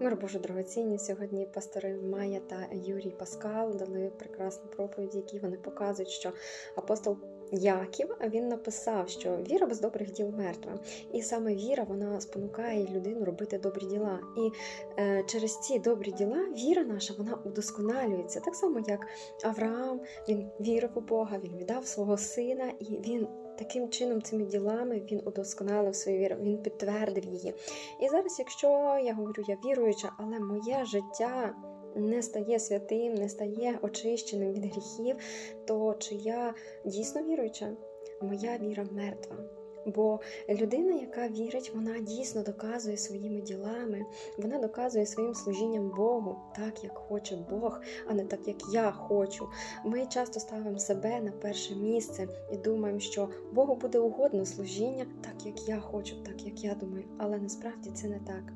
Мир Боже дорогоцінні. Сьогодні пастори Майя та Юрій Паскал дали прекрасну проповідь, які вони показують, що апостол Яків він написав, що віра без добрих діл мертва. І саме віра вона спонукає людину робити добрі діла. І е, через ці добрі діла віра наша вона удосконалюється. Так само, як Авраам, він вірив у Бога, він віддав свого сина, і він таким чином, цими ділами він удосконалив свою віру, він підтвердив її. І зараз, якщо я говорю, я віруюча, але моє життя. Не стає святим, не стає очищеним від гріхів, то чи я дійсно віруюча? Моя віра мертва. Бо людина, яка вірить, вона дійсно доказує своїми ділами, вона доказує своїм служінням Богу, так як хоче Бог, а не так, як я хочу. Ми часто ставимо себе на перше місце і думаємо, що Богу буде угодно служіння, так як я хочу, так як я думаю, але насправді це не так.